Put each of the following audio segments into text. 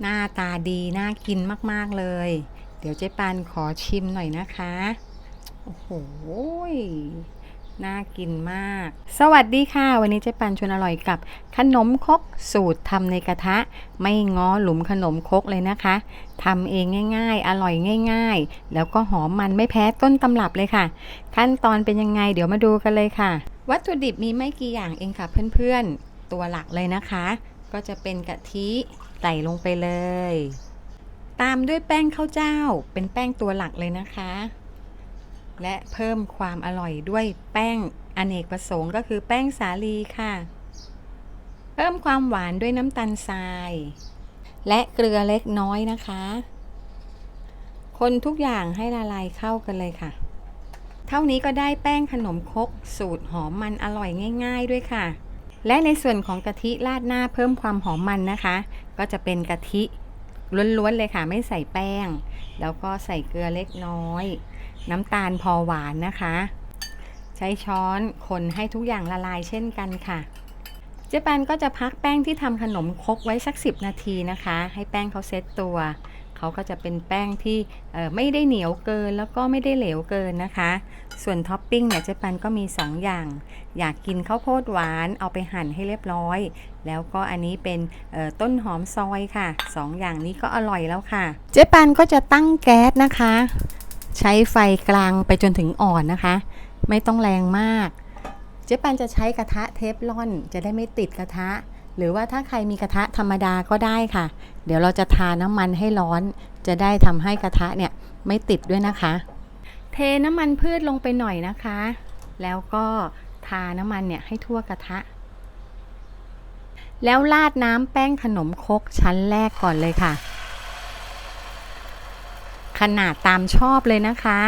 หน้าตาดี น่ากินมาก ๆ เลย เดี๋ยวเจ๊ปันขอชิมหน่อยนะคะ โอ้โห น่ากินมาก สวัสดีค่ะ วันนี้เจ๊ปันชวนอร่อยกับ ขนมคกสูตรทำในกระทะ ไม่ง้อหลุมขนมคกเลยนะคะทำเองง่าย ๆ อร่อยง่าย ๆ แล้วก็หอมมันไม่แพ้ต้นตำรับเลยค่ะ ขั้นตอนเป็นยังไงเดี๋ยวมาดูกันเลยค่ะ วัตถุดิบมีไม่กี่อย่างเองค่ะเพื่อนๆ ตัวหลักเลยนะคะ ก็จะเป็นกะทิ ใส่ลงไปเลย ตามด้วยแป้งข้าวเจ้า เป็นแป้งตัวหลักเลยนะคะ และเพิ่มความอร่อยด้วยแป้งอเนกประสงค์ก็คือแป้งสาลีค่ะ เพิ่มความหวานด้วยน้ำตาลทราย และเกลือเล็กน้อยนะคะ คนทุกอย่างให้ละลายเข้ากันเลยค่ะ เท่านี้ก็ได้แป้งขนมครกสูตรหอมมันอร่อยง่าย ๆ ด้วยค่ะ และในส่วนของกะทิราดหน้าเพิ่มความหอมมันนะคะ ก็จะเป็นกะทิล้วนๆเลยค่ะ ไม่ใส่แป้ง แล้วก็ใส่เกลือเล็กน้อย น้ำตาลพอหวานนะคะ ใช้ช้อนคนให้ทุกอย่างละลายเช่นกันค่ะ เจ๊ปันก็จะพักแป้งที่ทำขนมครกไว้สัก 10 นาทีนะคะ ให้แป้งเขาเซตตัว เขาก็จะเป็นแป้งที่ไม่ได้เหนียวเกินแล้วก็ไม่ได้เหลวเกินนะคะ ส่วนท็อปปิ้งเนี่ยเจ๊ปันก็มี 2 อย่าง อยากกินข้าวโพดหวานเอาไปหั่นให้เรียบร้อย แล้วก็อันนี้เป็นต้นหอมซอยค่ะ 2 อย่างนี้ก็อร่อยแล้วค่ะ เจ๊ปันก็จะตั้งแก๊สนะคะ ใช้ไฟกลางไปจนถึงอ่อนนะคะ ไม่ต้องแรงมาก เจ๊ปันจะใช้กระทะเทฟลอนจะได้ไม่ติดกระทะ หรือว่าถ้าใครมีกระทะธรรมดาก็ได้ค่ะ เดี๋ยวเราจะทาน้ำมันให้ร้อน จะได้ทำให้กระทะเนี่ยไม่ติดด้วยนะคะ เทน้ำมันพืชลงไปหน่อยนะคะ แล้วก็ทาน้ำมันเนี่ยให้ทั่วกระทะ แล้วราดน้ำแป้งขนมครกชั้นแรกก่อนเลยค่ะ ขนาดตามชอบเลยนะคะ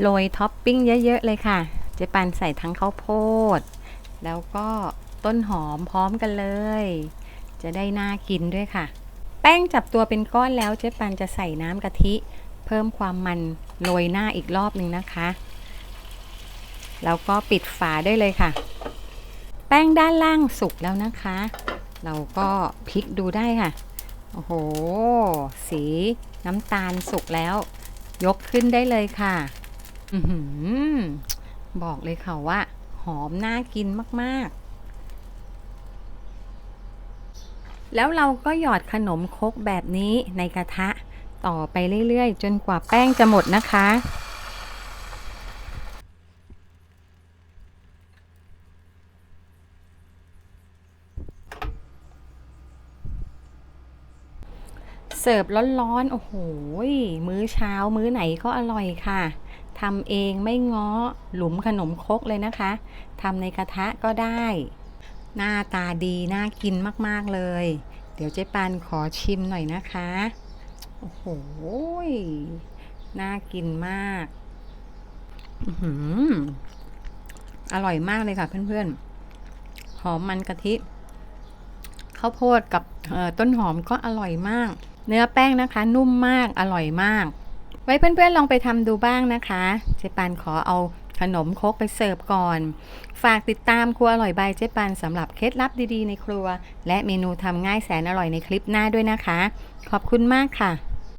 โรยท็อปปิ้งเยอะ ๆ เลยค่ะ เจ๊ปันใส่ทั้งข้าวโพด แล้วก็ ต้นหอมพร้อมกันเลย จะได้น่ากินด้วยค่ะ แป้งจับตัวเป็นก้อนแล้วเจ๊ปันจะใส่น้ำกะทิ เพิ่มความมันโรยหน้าอีกรอบหนึ่งนะคะ แล้วก็ปิดฝาได้เลยค่ะ แป้งด้านล่างสุกแล้วนะคะ เราก็พลิกดูได้ค่ะ โอ้โห สีน้ำตาลสุกแล้ว ยกขึ้นได้เลยค่ะอืบอกเลยค่ะว่า หอมน่ากินมาก ๆ แล้วเราก็หยอดขนมคกแบบนี้ในกระทะต่อไปเรื่อยๆ จนกว่าแป้งจะหมดนะคะ เสิร์ฟร้อนๆ โอ้โห มื้อเช้ามื้อไหนก็อร่อยค่ะทำเองไม่ง้อหลุมขนมคกเลยนะคะทำในกระทะก็ได้ หน้าตาดี น่ากินมาก ๆ เลย เดี๋ยวเจ๊ปานขอชิมหน่อยนะคะ โอ้โห น่ากินมากอือหืออร่อยมากเลยค่ะเพื่อนๆ หอมมันกะทิ ข้าวโพดกับต้นหอมก็อร่อยมาก เนื้อแป้งนะคะ นุ่มมาก อร่อยมาก ไว้เพื่อนๆลองไปทำดูบ้างนะคะ เจ๊ปานขอเอา ขนมครกไปเสิร์ฟก่อน ฝากติดตามครัวอร่อยบายเจ๊ปันสำหรับเคล็ดลับดีๆในครัว และเมนูทำง่ายแสนอร่อยในคลิปหน้าด้วยนะคะ ขอบคุณมากค่ะ